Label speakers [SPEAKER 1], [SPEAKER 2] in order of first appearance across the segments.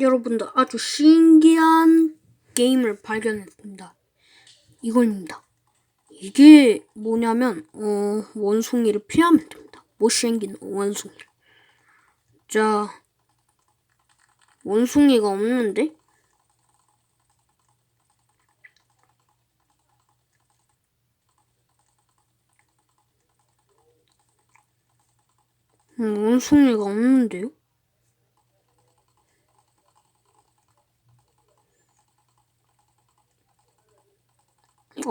[SPEAKER 1] 여러분들 아주 신기한 게임을 발견했습니다. 이겁니다. 이게 뭐냐면 어, 원숭이를 피하면 됩니다. 못생긴 원숭이를. 자, 원숭이가 없는데? 음, 원숭이가 없는데요?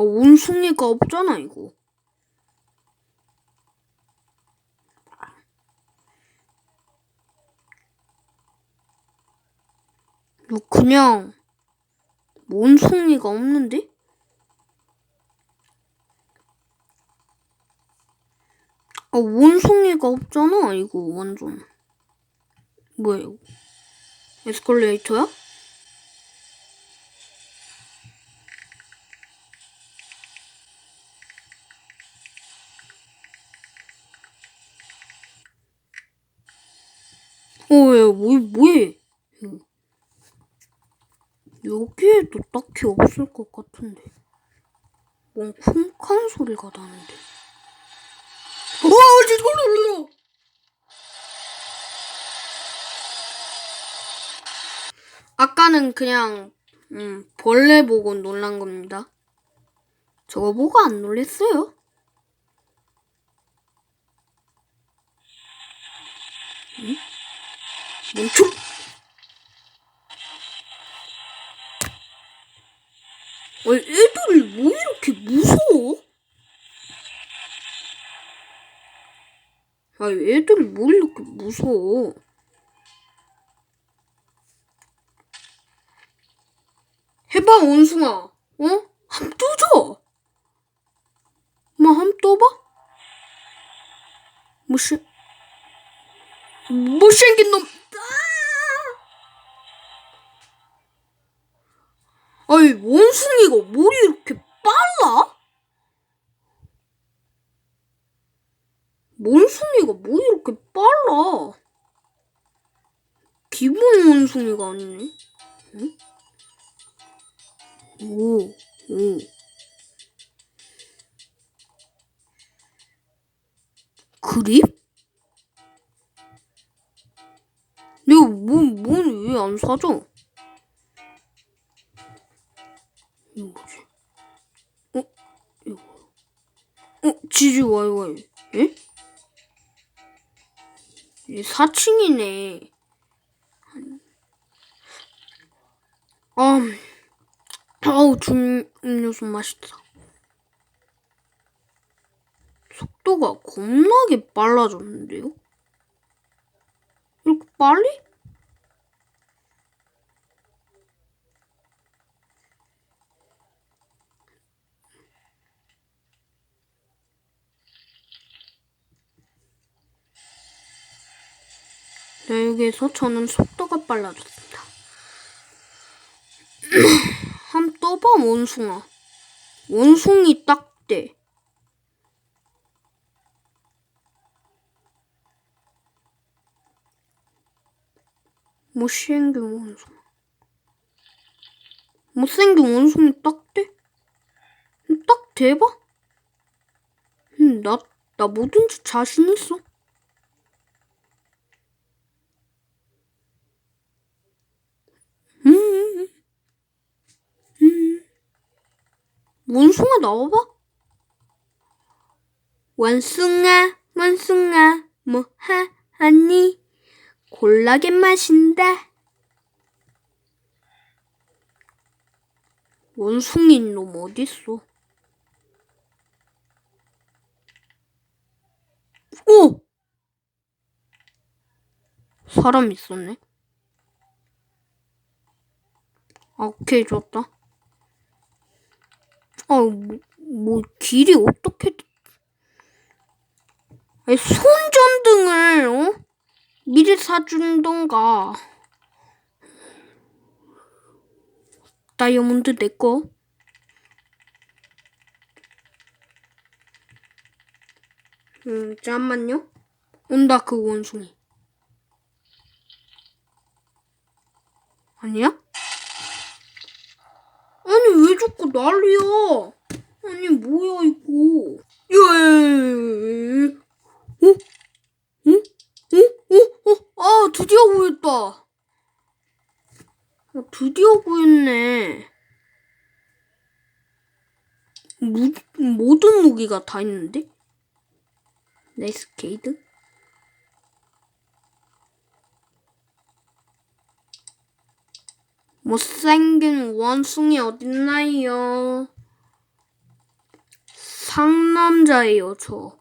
[SPEAKER 1] 원숭이가 없잖아, 이거. 이거 그냥 원숭이가 없는데? 아, 원숭이가 없잖아, 이거 완전. 뭐야, 이거? 에스컬레이터야? 어, 야, 뭐, 뭐해? 여기에도 딱히 없을 것 같은데. 뭔 쿵쾅 소리가 나는데. 와, 지금 아까는 그냥 음, 벌레 보고 놀란 겁니다. 저거 보고 안 놀랬어요? 멈춰! 아, 애들이 뭐 이렇게 무서워? 아, 애들이 뭐 이렇게 무서워? 해봐, 원숭아. 어? 함 떠줘. 엄마, 함 떠봐? 못생, 못생긴 놈. 아! 아이, 원숭이가 머리 이렇게 빨라? 원숭이가 뭐 이렇게 빨라? 기본 원숭이가 아니네. 응? 오, 오. 그립? 내가 뭔, 뭔왜안 사줘? 이거 뭐지? 어? 이거. 어? 지지 와이와이. 에? 이 4층이네. 아, 아우, 중, 음료수 맛있다. 속도가 겁나게 빨라졌는데요? 이렇게 빨리? 여기에서 저는 속도가 빨라졌습니다. 함 떠봐, 원숭아. 원숭이 딱대. 못생긴 원숭아. 못생긴 원숭이 딱대? 딱 대봐? 응, 나, 나 뭐든지 자신 있어. 음, 음. 원숭아 나와봐. 원숭아, 원숭아, 뭐 하니? 콜라겐 마신다. 원숭이 놈 어딨어? 오! 사람 있었네. 아, 오케이, 좋았다. 아, 뭐, 뭐 길이 어떻게... 아니, 손전등을, 어? 미리 사준던가. 다이아몬드 내 거. 음, 잠만요. 온다, 그 원숭이. 아니야? 아니 왜 자꾸 난리야? 아니 뭐야 이거? 예. 어? 어? 어? 어? 어? 아 드디어 구했다. 어, 드디어 구했네. 무, 모든 무기가 다 있는데? 나이스 케이드? 못생긴 원숭이 어딨나요? 상남자예요, 저.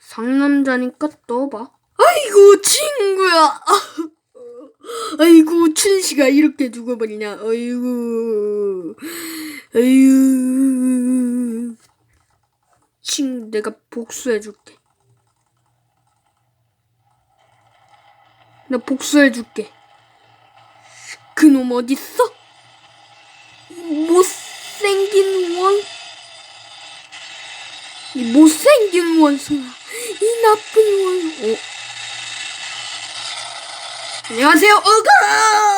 [SPEAKER 1] 상남자니까 떠봐. 아이고, 친구야. 아이고, 춘식아, 이렇게 죽어버리냐. 아이고. 아이고. 친구, 내가 복수해줄게. 나 복수해줄게. 그놈 어딨어? 못생긴 원. 이 못생긴 원숭아. 이 나쁜 원. 어? 안녕하세요, 어가!